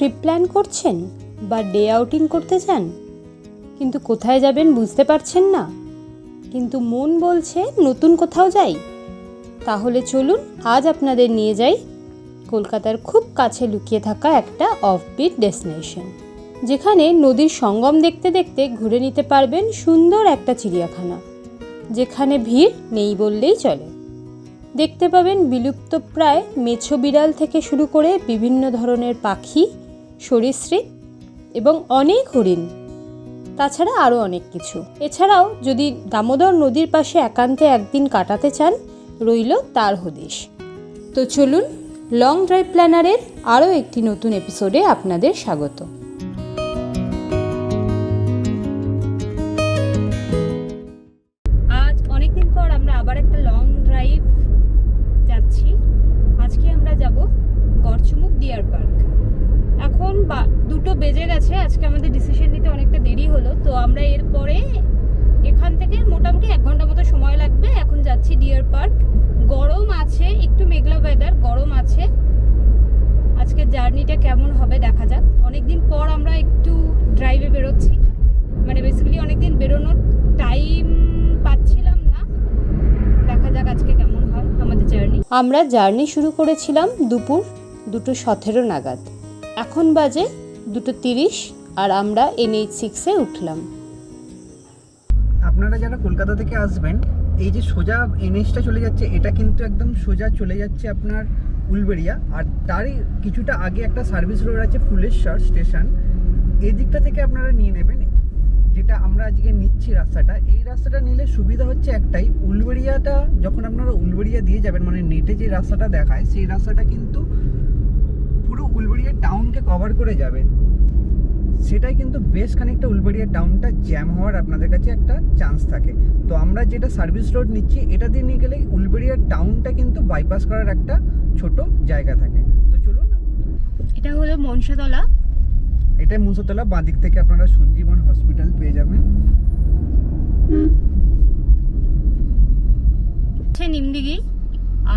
Trip plan করছেন বা day outing করতে চান? কিন্তু কোথায় যাবেন বুঝতে পারছেন না। কিন্তু মন বলছে নতুন কোথাও যাই। তাহলে চলুন আজ আপনাদের নিয়ে যাই কলকাতার খুব কাছে লুকিয়ে থাকা একটা অফবিট ডেস্টিনেশন যেখানে নদীর সঙ্গম দেখতে দেখতে ঘুরে নিতে পারবেন সুন্দর একটা চিড়িয়াখানা, যেখানে ভিড় নেই বললেই চলে। দেখতে পাবেন বিলুপ্ত প্রায় মেছো বিড়াল থেকে শুরু করে বিভিন্ন ধরনের পাখি সরীসৃপ এবং অনেক হরিণ। তাছাড়া আরও অনেক কিছু। এছাড়াও যদি দামোদর নদীর পাশে একান্তে একদিন কাটাতে চান, রইল তার হদিশ। তো চলুন লং ড্রাইভ প্ল্যানারের আরও একটি নতুন এপিসোডে আপনাদের স্বাগত। গেছে আজকে আমাদের ডিসিশন নিতে অনেকটা দেরি হলো, তো আমরা এরপরে এখান থেকে মোটামুটি এক ঘণ্টা মতো সময় লাগবে। এখন যাচ্ছি ডিয়ার পার্ক গরম আছে, একটু মেঘলা ওয়েদার গরম আছে। আজকে জার্নিটা কেমন হবে দেখা যাক। অনেকদিন পর আমরা একটু ড্রাইভে বেরোচ্ছি। মানে বেসিক্যালি অনেকদিন বেরোনোর টাইম পাচ্ছিলাম না। দেখা যাক আজকে কেমন হয় আমাদের জার্নি আমরা জার্নি শুরু করেছিলাম দুপুর দুটো সতেরো নাগাদ। এখন বাজে দুটো তিরিশ, আর আমরা এন এইচ সিক্সে উঠলাম। আপনারা যারা কলকাতা থেকে আসবেন, এই যে সোজা এনএসটা চলে যাচ্ছে, এটা কিন্তু একদম সোজা চলে যাচ্ছে আপনার উলবেড়িয়া। আর তারই কিছুটা আগে একটা সার্ভিস রোড আছে ফুলেশ্বর স্টেশন এই দিকটা থেকে আপনারা নিয়ে নেবেন, যেটা আমরা আজকে নিচ্ছি রাস্তাটা। এই রাস্তাটা নিলে সুবিধা হচ্ছে একটাই, উলবেড়িয়াটা যখন আপনারা উলবেড়িয়া দিয়ে যাবেন মানে নেটে যে রাস্তাটা দেখায়, সেই রাস্তাটা কিন্তু পুরো উলবেড়িয়া টাউনকে কভার করে যাবে। সেটাই কিন্তু বেশ খানিকটা উলবেড়িয়া টাউনটা জ্যাম হওয়ার আপনাদের কাছে একটা চান্স থাকে। তো আমরা যেটা সার্ভিস রোড নিচ্ছি এটা দিয়ে নিয়ে গেলে উলবেড়িয়া টাউনটা কিন্তু বাইপাস করার একটা ছোট জায়গা থাকে। তো চলুন এটা হলো মনসাতলা। এটা মুসতলা বাঁ দিক থেকে আপনারা সঞ্জীবন হসপিটাল পেয়ে যাবেন। নিমদিঘি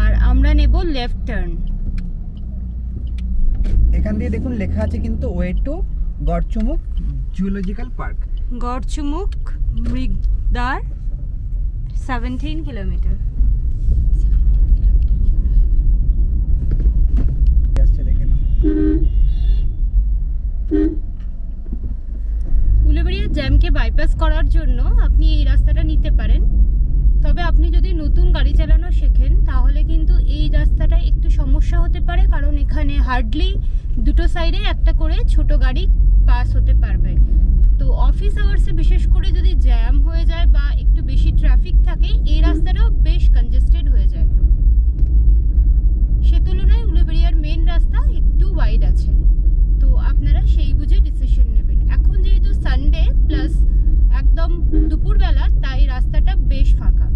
আর আমরা নেব লেফট টার্ন এখান দিয়ে দেখুন লেখা আছে কিন্তু way to Garchumuk zoological park Garchumuk মৃগদার seventeen kilometre উলুবেড়িয়ার জ্যামকে বাইপাস করার জন্য আপনি এই রাস্তাটা নিতে পারেন। তবে আপনি যদি নতুন গাড়ি চালানো শেখেন তাহলে কিন্তু এই রাস্তাটা একটু সমস্যা হতে পারে কারণ এখানে হার্ডলি দুটো সাইডে একটা করে ছোট গাড়ি পাস হতে পারবে। তো অফিস আওয়ার্সে বিশেষ করে যদি জ্যাম হয়ে যায় বা একটু বেশি ট্রাফিক থাকে, এই রাস্তাটাও বেশ কনজেস্টেড হয়ে যায়। সে তুলনায় উলুবেড়িয়ার মেন রাস্তা একটু ওয়াইড আছে। তো আপনারা সেই বুঝে ডিসিশন নেবেন। এখন যেহেতু সানডে প্লাস একদম দুপুরবেলা, তাই রাস্তাটা বেশ ফাঁকা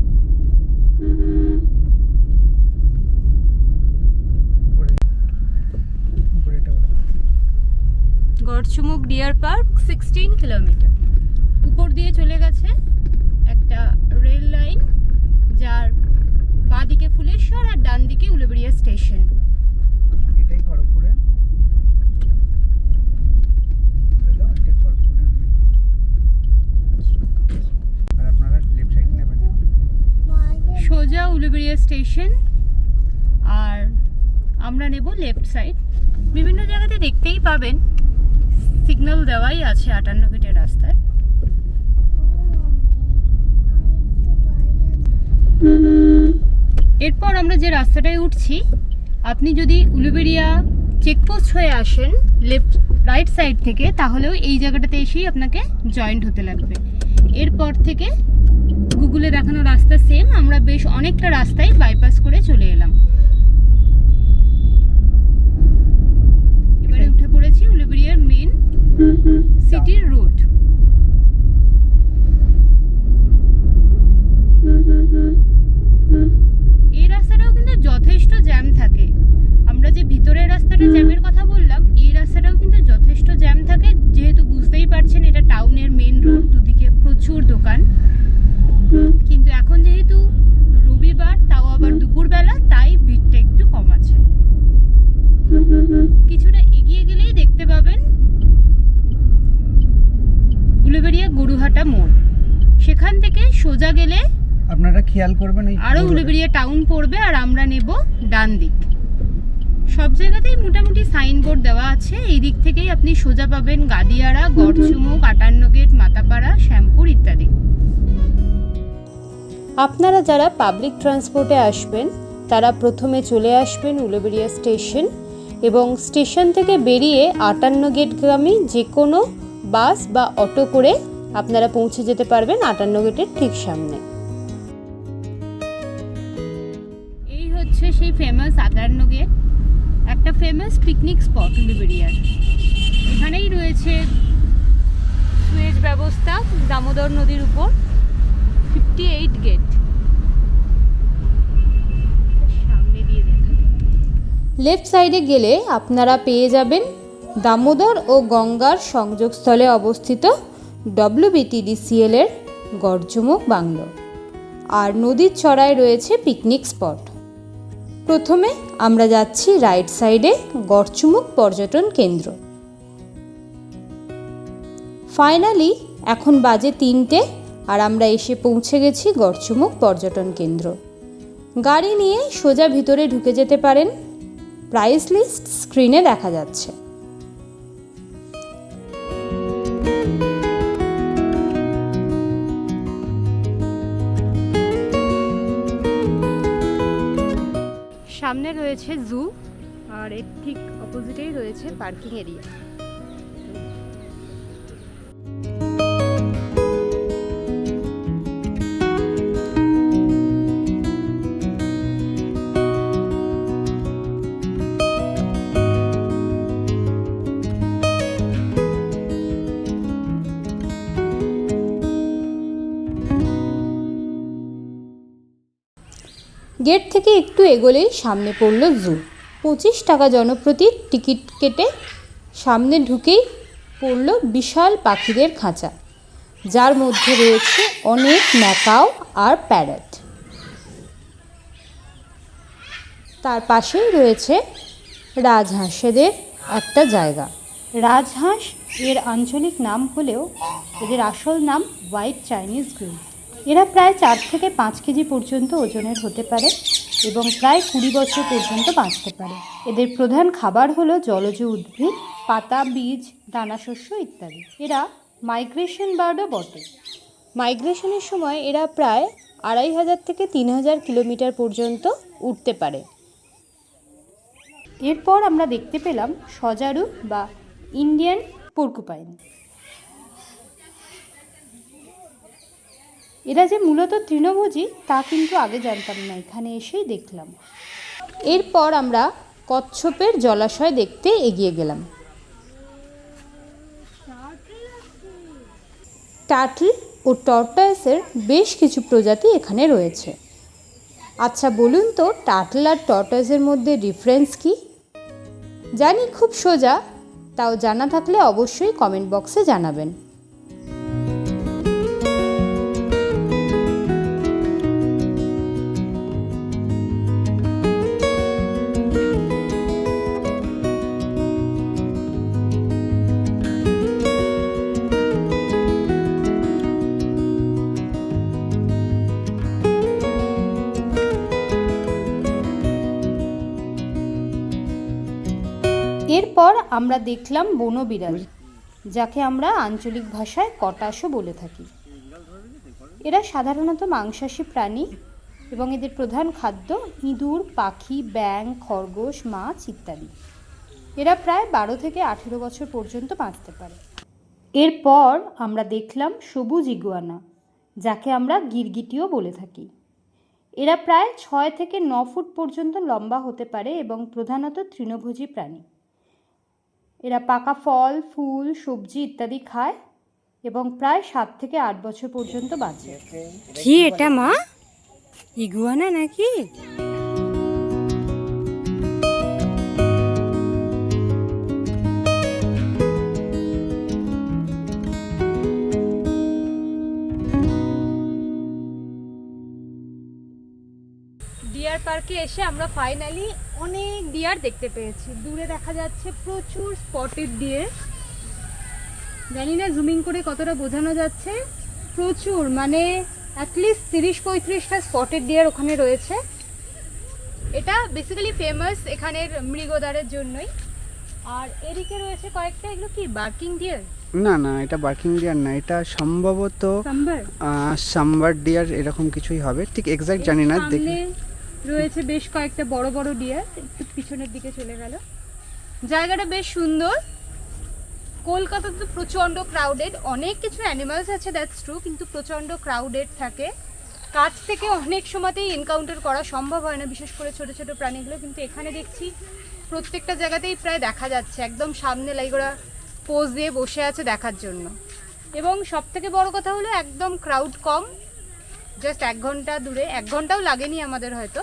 উপরে উপরে এটা বলো। Garchumuk deer park sixteen kilometre উপর দিয়ে চলে গেছে একটা রেল লাইন যার বাঁদিকে ফুলেশ্বর আর ডান দিকে উলুবেড়িয়া স্টেশন। এটাই খড়গপুরে সোজা উলুবেড়িয়া স্টেশন আর আমরা নেব লেফট সাইড বিভিন্ন জায়গাতে দেখতেই পাবেন সিগন্যাল দেওয়াই আছে আটান্ন ফিটের রাস্তায়। এরপর আমরা যে রাস্তাটায় উঠছি, আপনি যদি উলুবেড়িয়া চেকপোস্ট হয়ে আসেন লেফট রাইট সাইড থেকে, তাহলেও এই জায়গাটাতে এসেই আপনাকে জয়েন্ট হতে লাগবে। এরপর থেকে গুগলে দেখানো রাস্তা সেম আমরা বেশ অনেকটা রাস্তায় বাইপাস করে চলে এলাম। এবারে উঠে পড়েছি উলুবেড়িয়ার মেন সিটির রোড এই রাস্তাটাও কিন্তু যথেষ্ট জ্যাম থাকে আমরা যে ভিতরের রাস্তাটা জ্যামের কথা বললাম এই রাস্তাটাও কিন্তু যথেষ্ট জ্যাম থাকে যেহেতু বুঝতেই পারছেন এটা টাউনের মেন রোড দুদিকে প্রচুর দোকান কিন্তু এখন যেহেতু রবিবার তাও আবার দুপুরবেলা তাই ভিড়টা একটু কম আছে কিছুটা এগিয়ে গেলে একটা মোড় সেখান থেকে সোজা গেলে আপনারা খেয়াল করবেন আরও পুরোটা। উলুবেড়িয়া টাউন পড়বে আর আমরা নেব ডান দিক সব জায়গাতেই মোটামুটি সাইনবোর্ড দেওয়া আছে। এই দিক থেকেই আপনি সোজা পাবেন গাদিয়াড়া গড়চুমুক আটান্ন গেট মাতাপাড়া শ্যামপুর ইত্যাদি। আপনারা যারা পাবলিক ট্রান্সপোর্টে আসবেন তারা প্রথমে চলে আসবেন উলুবেড়িয়া স্টেশন এবং স্টেশন থেকে বেরিয়ে আটান্ন গেটগামী যে কোনো বাস বা অটো করে আপনারা পৌঁছে যেতে পারবেন আটান্ন গেটের ঠিক সামনে। সেই ফেমাস আটান্ন গেট একটা ফেমাস পিকনিক স্পট উলুবেড়িয়ার এখানেই রয়েছে সুয়েজ ব্যবস্থা দামোদর নদীর উপর ফিফটি এইট গেট লেফট সাইডে গেলে আপনারা পেয়ে যাবেন দামোদর ও গঙ্গার সংযোগস্থলে অবস্থিত ডব্লিউবিটিডিসিএল এর গর্জমুখ বাংলো। আর নদীর চড়ায় রয়েছে পিকনিক স্পট প্রথমে আমরা যাচ্ছি রাইট সাইডে গড়চুমুক পর্যটন কেন্দ্র। ফাইনালি এখন বাজে তিনটে আর আমরা এসে পৌঁছে গেছি গড়চুমুক পর্যটন কেন্দ্র। গাড়ি নিয়ে সোজা ভিতরে ঢুকে যেতে পারেন। প্রাইস লিস্ট স্ক্রিনে দেখা যাচ্ছে। রয়েছে জু আর এর ঠিক অপোজিটেই রয়েছে পার্কিং এরিয়া। গেট থেকে একটু এগোলেই সামনে পড়ল জু। পঁচিশ টাকা জনপ্রতি টিকিট কেটে সামনে ঢুকেই পড়ল বিশাল পাখিদের খাঁচা। যার মধ্যে রয়েছে অনেক ম্যাকাও আর প্যারট। তার পাশেই রয়েছে রাজহাঁসেদের একটা জায়গা। রাজহাঁস এর আঞ্চলিক নাম হলেও এদের আসল নাম হোয়াইট চাইনিজ গ্রিল এরা প্রায় চার থেকে পাঁচ কেজি পর্যন্ত ওজনের হতে পারে এবং প্রায় কুড়ি বছর পর্যন্ত বাঁচতে পারে। এদের প্রধান খাবার হলো জলজ উদ্ভিদ, পাতা, বীজ, দানাশস্য ইত্যাদি। এরা মাইগ্রেশন বার্ডও বটে। মাইগ্রেশনের সময় এরা প্রায় আড়াই হাজার থেকে তিন হাজার কিলোমিটার পর্যন্ত উঠতে পারে। এরপর আমরা দেখতে পেলাম সজারু বা ইন্ডিয়ান পোর্কুপাইন এরা যে মূলত তৃণভোজী, তা কিন্তু আগে জানতাম না। এখানে এসেই দেখলাম। এরপর আমরা কচ্ছপের জলাশয় দেখতে এগিয়ে গেলাম। টাটল ও টর্টয়েসের বেশ কিছু প্রজাতি এখানে রয়েছে। আচ্ছা বলুন তো, টাটল আর টর্টয়েসের মধ্যে ডিফারেন্স কি? জানি খুব সোজা, তাও জানা থাকলে অবশ্যই কমেন্ট বক্সে জানাবেন। আমরা দেখলাম বনবিড়াল, যাকে আমরা আঞ্চলিক ভাষায় কটাসও বলে থাকি। এরা সাধারণত মাংসাশী প্রাণী এবং এদের প্রধান খাদ্য ইঁদুর, পাখি ব্যাং খরগোশ, মাছ ইত্যাদি। এরা প্রায় বারো থেকে আঠেরো বছর পর্যন্ত বাঁচতে পারে। এরপর আমরা দেখলাম সবুজ ইগুয়ানা, যাকে আমরা গিরগিটিও বলে থাকি। এরা প্রায় ছয় থেকে ন ফুট পর্যন্ত লম্বা হতে পারে এবং প্রধানত তৃণভোজী প্রাণী। এরা পাকা ফল, ফুল, সবজি ইত্যাদি খায় এবং প্রায় সাত থেকে আট বছর পর্যন্ত বাঁচে। কি এটা মা? ইগুয়ানা নাকি? পার্কে এসে আমরা ফাইনালি অনেক ডিয়ার দেখতে পেয়েছি। দূরে দেখা যাচ্ছে প্রচুর স্পটেড ডিয়ার জানি না জুমিং করে কতটা বোঝানো যাচ্ছে। প্রচুর মানে অ্যাটলিস্ট তিরিশ পঁয়ত্রিশটা স্পটেড ডিয়ার ওখানে রয়েছে। এটা বেসিক্যালি ফেমাস এখানের মৃগদারের জন্যই। আর এদিকে রয়েছে কয়েকটা এগুলো কি বার্কিং ডিয়ার না না এটা বার্কিং ডিয়ার না এটা সম্ভবত সাম্বার। ডিয়ার এরকম কিছুই হবে। ঠিক এক্সাক্ট জানি না দেখি। রয়েছে বেশ কয়েকটা বড় বড় ডিয়ার, একটু পিছনের দিকে চলে গেল। জায়গাটা বেশ সুন্দর। কলকাতা তো প্রচণ্ড ক্রাউডেড অনেক কিছু অ্যানিমালস আছে দ্যাটস ট্রু কিন্তু প্রচণ্ড ক্রাউডেড থাকে। কাছ থেকে অনেক সময়তেই এনকাউন্টার করা সম্ভব হয় না, বিশেষ করে ছোট ছোট প্রাণীগুলো, কিন্তু এখানে দেখছি প্রত্যেকটা জায়গাতেই প্রায় দেখা যাচ্ছে, একদম সামনে লাইগোরা পোজ দিয়ে বসে আছে দেখার জন্য। এবং সব থেকে বড় কথা হলো, একদম ক্রাউড কম। জাস্ট এক ঘণ্টা দূরে, এক ঘন্টাও লাগেনি আমাদের হয়তো।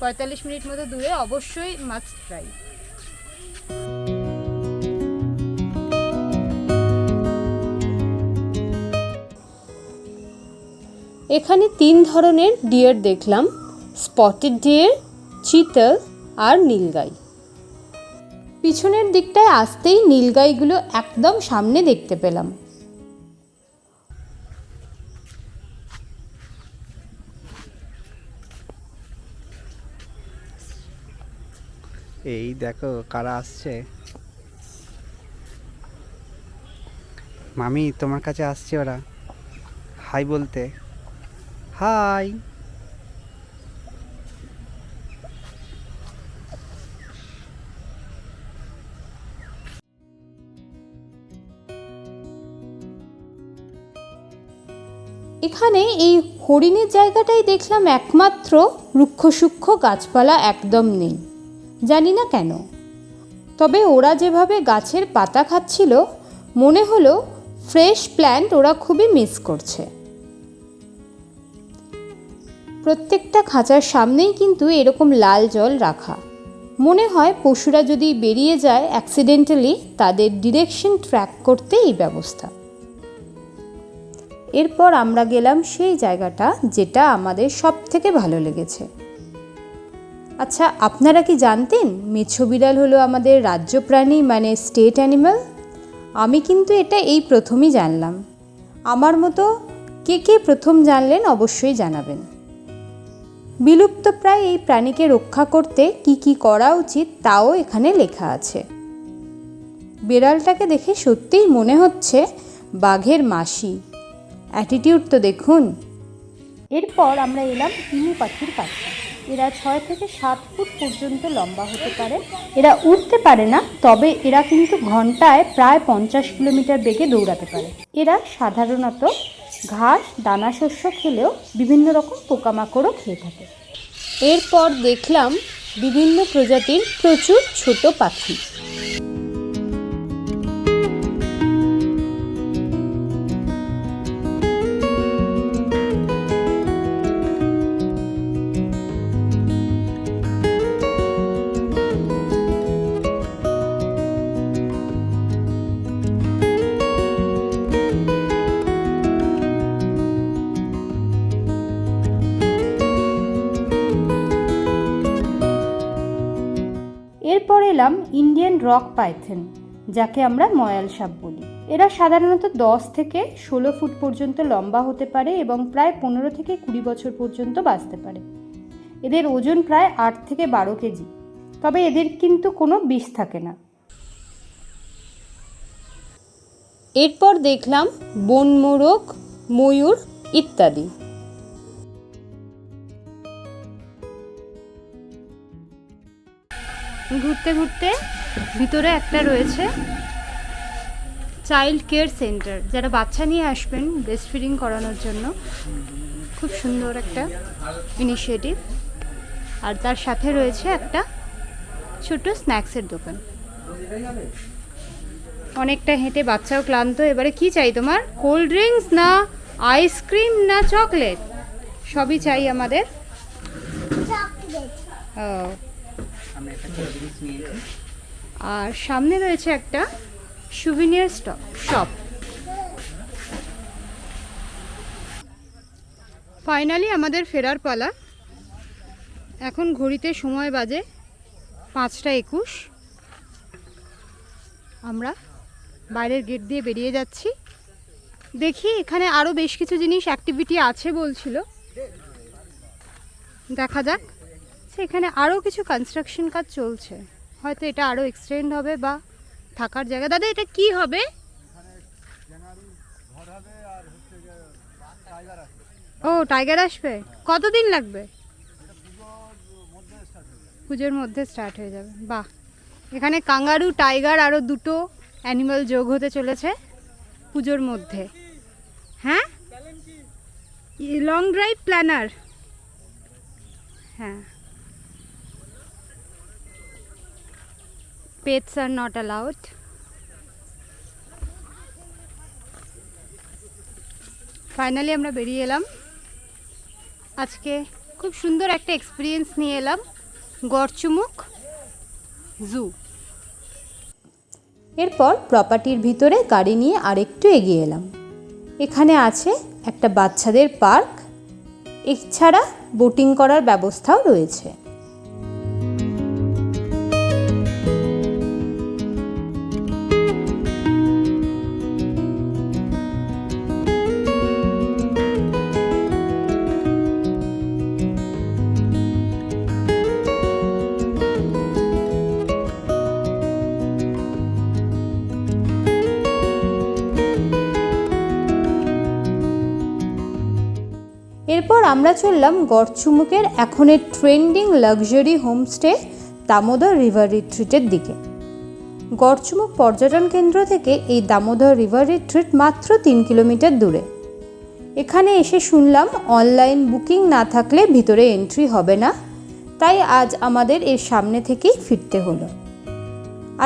পঁয়তাল্লিশ মিনিট মতো দূরে অবশ্যই মাস্ট ট্রাই এখানে তিন ধরনের ডিয়ার দেখলাম স্পটেড ডিয়ার চিতল আর নীলগাই। পিছনের দিকটায় আসতেই নীলগাইগুলো একদম সামনে দেখতে পেলাম। এই দেখো কারা আসছে। মামি, তোমার কাছে আসছে ওরা। হাই বলতে। হাই। এখানে এই হরিণের জায়গাটাই দেখলাম একমাত্র রুক্ষ সূক্ষ্ম গাছপালা একদম নেই। জানি না কেন। তবে ওরা যেভাবে গাছের পাতা খাচ্ছিল, মনে হলো ফ্রেশ প্ল্যান্ট ওরা খুবই মিস করছে। প্রত্যেকটা খাঁচার সামনেই কিন্তু এরকম লাল জল রাখা। মনে হয় পশুরা যদি বেরিয়ে যায় অ্যাক্সিডেন্টালি তাদের ডিরেকশন ট্র্যাক করতে এই ব্যবস্থা। এরপর আমরা গেলাম সেই জায়গাটা যেটা আমাদের সব থেকে ভালো লেগেছে। আচ্ছা আপনারা কি জানতেন মেছো বিড়াল হলো আমাদের রাজ্য প্রাণী মানে স্টেট অ্যানিমাল আমি কিন্তু এটা এই প্রথমই জানলাম। আমার মতো কে কে প্রথম জানলেন অবশ্যই জানাবেন। বিলুপ্ত প্রায় এই প্রাণীকে রক্ষা করতে কি কি করা উচিত তাও এখানে লেখা আছে। বিড়ালটাকে দেখে সত্যিই মনে হচ্ছে বাঘের মাসি। অ্যাটিটিউড তো দেখুন। এরপর আমরা এলাম পাখির কাছে। এরা ছয় থেকে সাত ফুট পর্যন্ত লম্বা হতে পারে। এরা উঠতে পারে না, তবে এরা কিন্তু ঘন্টায় প্রায় পঞ্চাশ কিলোমিটার বেগে দৌড়াতে পারে। এরা সাধারণত ঘাস দানা শস্য খেলেও বিভিন্ন রকম পোকামাকড়ও খেয়ে থাকে। এরপর দেখলাম বিভিন্ন প্রজাতির প্রচুর ছোট পাখি। রক পাইথন, যাকে আমরা ময়াল সাপ বলি। এরা সাধারণত দশ থেকে ষোলো ফুট পর্যন্ত লম্বা হতে পারে এবং প্রায় পনেরো থেকে কুড়ি বছর পর্যন্ত বাঁচতে পারে। এদের ওজন প্রায় আট থেকে বারো কেজি। তবে এদের কিন্তু কোনো বিষ থাকে না। এরপর দেখলাম বন মোরগ, ময়ূর ইত্যাদি। ঘুরতে ঘুরতে ভিতরে একটা রয়েছে চাইল্ড কেয়ার সেন্টার যারা বাচ্চা নিয়ে আসবেন ব্রেস্ট ফিডিং করানোর জন্য। খুব সুন্দর একটা ইনিশিয়েটিভ আর তার সাথে রয়েছে একটা ছোট স্ন্যাক্সের দোকান। অনেকটা হেঁটে বাচ্চাও ক্লান্ত। এবারে কি চাই তোমার? কোল্ড ড্রিঙ্কস না আইসক্রিম না চকলেট সবই চাই আমাদের। ও। আর সামনে রয়েছে একটা সুভিনিয়ার স্টপ শপ ফাইনালি আমাদের ফেরার পালা। এখন ঘড়িতে সময় বাজে পাঁচটা একুশ। আমরা বাইরের গেট দিয়ে বেরিয়ে যাচ্ছি। দেখি এখানে আরও বেশ কিছু জিনিস অ্যাক্টিভিটি আছে বলছিল। দেখা যাক। সেখানে আরও কিছু কনস্ট্রাকশন কাজ চলছে। হয়তো এটা আরও এক্সটেন্ড হবে বা থাকার জায়গা। দাদা, এটা কি হবে? ও টাইগার আসবে? কতদিন লাগবে? পুজোর মধ্যে স্টার্ট হয়ে যাবে। বাহ! এখানে কাঙ্গারু টাইগার আরও দুটো অ্যানিমাল যোগ হতে চলেছে পুজোর মধ্যে। হ্যাঁ? লং ড্রাইভ প্ল্যানার হ্যাঁ। Pets are not allowed finally আমরা বেরিয়ে এলাম। আজকে খুব সুন্দর একটা এক্সপিরিয়েন্স নিয়ে এলাম। গড়চুমুক জু এরপর প্রপার্টির ভিতরে গাড়ি নিয়ে আরেকটু এগিয়ে এলাম। এখানে আছে একটা বাচ্চাদের পার্ক। এছাড়া বোটিং করার ব্যবস্থাও রয়েছে। আমরা চললাম গড়চুমুকের এখনের trending luxury homestay Damodar river রিট্রিটের দিকে। গড়চুমুক পর্যটন কেন্দ্র থেকে এই দামোদর রিভার রিট্রিট মাত্র তিন কিলোমিটার দূরে। এখানে এসে শুনলাম অনলাইন বুকিং না থাকলে ভিতরে এন্ট্রি হবে না, তাই আজ আমাদের এর সামনে থেকেই ফিরতে হলো।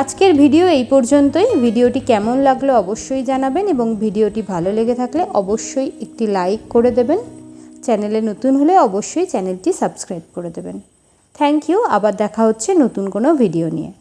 আজকের ভিডিও এই পর্যন্তই। ভিডিওটি কেমন লাগল অবশ্যই জানাবেন এবং ভিডিওটি ভালো লেগে থাকলে অবশ্যই একটি লাইক করে দেবেন। চ্যানেলে নতুন হলে অবশ্যই চ্যানেলটি সাবস্ক্রাইব করে দেবেন। থ্যাংক ইউ, আবার দেখা হচ্ছে নতুন কোনো ভিডিও নিয়ে।